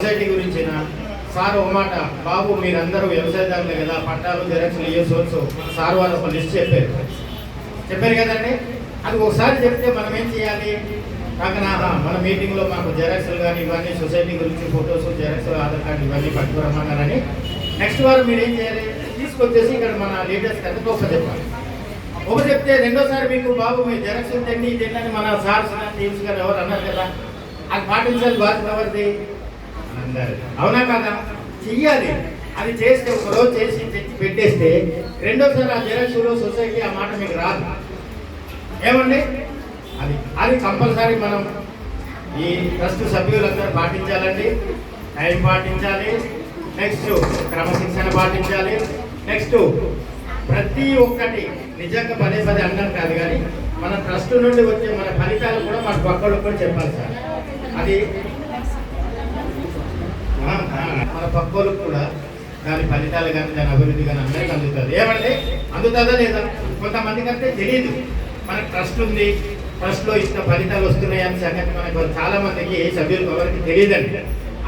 Society గురించిన? Sir ఒక మాట బాబు మీరందరూ వ్యవసాయదారులే కదా పట్టాలు జెరాక్స్లు ఇయ్యేసోల్స్ సార్ వాళ్ళు ఒక లిస్ట్ చెప్పారు. చెప్పారు కదండి? అది ఒకసారి చెప్తే మనం ఏం చేయాలి? కాకనా? మన మీటింగ్లో మాకు జెరాక్స్లు కానీ ఇవన్నీ సొసైటీ గురించి ఫొటోస్ జెరాక్స్ ఆధార్ కార్డు ఇవన్నీ పట్టుకురమ్మన్నారని నెక్స్ట్ వారం మీరు ఏం చేయాలి? తీసుకొచ్చేసి ఇక్కడ మన లీడర్స్ కనుక ఒక చెప్పాలి. ఒక చెప్తే రెండోసారి మీకు బాబు మీ జెరాక్స్ తిండి తిండి మన సార్స్ టీమ్స్ గారు ఎవరు అన్నారు కదా? అది పాటించాలి బాధ్యత ఎవరిది? అందరు. అవునా కదా? చెయ్యాలి. అది చేస్తే ఒకరోజు చేసి తెచ్చి పెట్టేస్తే రెండోసారి ఆ జెరాక్స్లో సొసైటీ ఆ మాట మీకు రాదు. ఏమండి? అది అది కంపల్సరీ మనం ఈ ట్రస్ట్ సభ్యులందరూ పాటించాలండి. టైం పాటించాలి. నెక్స్ట్ క్రమశిక్షణ పాటించాలి. నెక్స్ట్ ప్రతి ఒక్కటి నిజంగా పదే పదే అన్నం కాదు కానీ మన ట్రస్ట్ నుండి వచ్చే మన ఫలితాలు కూడా మన పక్కలకు కూడా చెప్పాలి సార్. అది మన పక్కోళ్ళకు కూడా దాని ఫలితాలు కానీ దాని అభివృద్ధి కానీ అందరికీ అందుతుంది ఏమంటే అందుతుందా లేదా? కొంతమందికి అంటే తెలియదు మనకు ట్రస్ట్ ఉంది. ట్రస్ట్లో ఇచ్చిన ఫలితాలు వస్తున్నాయని సంగతి మనకు చాలా మందికి సభ్యులకు ఎవరికి తెలియదండి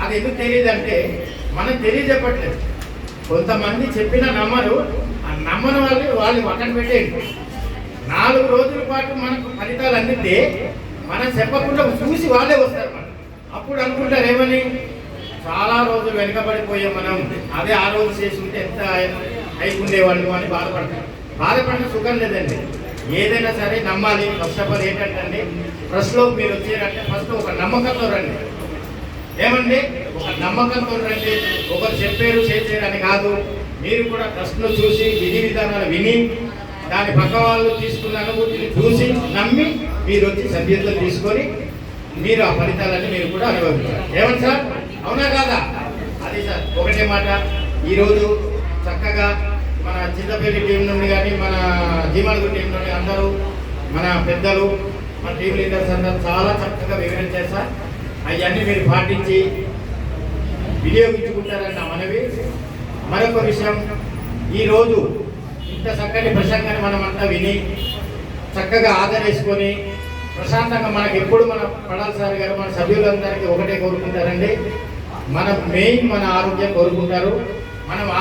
అది ఎందుకు తెలియదంటే మనం తెలియజెప్పట్లేదు. కొంతమంది చెప్పిన నమ్మరు. ఆ నమ్మని వాళ్ళు వాళ్ళు పక్కన పెట్టేయండి. నాలుగు రోజుల పాటు మనకు ఫలితాలు అందితే మనం చెప్పకుండా చూసి వాళ్ళే వస్తారు. మనం అప్పుడు అనుకుంటారు ఏమని? చాలా రోజులు వెనుకబడిపోయాం మనం అదే ఆ రోజు చేసి ఉంటే ఎంత అయిపోండేవాళ్ళు అని బాధపడతారు. బాధపడిన సుఖం లేదండి. ఏదైనా సరే నమ్మాలి. ఫస్ట్ ఆఫ్ ఆల్ ఏంటంటే ఫస్ట్లో మీరు వచ్చారంటే ఫస్ట్ ఒక నమ్మకంతో రండి. ఏమండి? ఒక నమ్మకంతో రండి. ఒకరు చెప్పారు చేసారు అని కాదు. మీరు కూడా ట్రస్ట్ను చూసి విధి విధానాలు విని దాని పక్క వాళ్ళు తీసుకున్న అనుభూతిని చూసి నమ్మి మీరు వచ్చి సభ్యత్వం తీసుకొని మీరు ఆ ఫలితాలన్నీ మీరు కూడా అనుభవించారు ఏమంటారు సార్? అవునా ఒకటే మాట ఈరోజు చక్కగా మన చింతపల్లి టీం నుండి కానీ మన జీమడుగు టీం నుండి అందరూ మన పెద్దలు మన టీం లీడర్స్ అందరూ చాలా చక్కగా వివరించారు సార్ అవన్నీ మీరు పాటించి వినియోగించుకుంటారన్న మనవి. మరొక విషయం ఈరోజు ఇంత చక్కని ప్రసంగాన్ని మనమంతా విని చక్కగా ఆదరేసుకొని ప్రశాంతంగా మనకి ఎప్పుడు మన పడాలి సార్ గారు మన సభ్యులందరికీ ఒకటే కోరుకుంటారండి. మన మెయిన్ మన ఆరోగ్యం కోరుకుంటారు. మనం ఆ-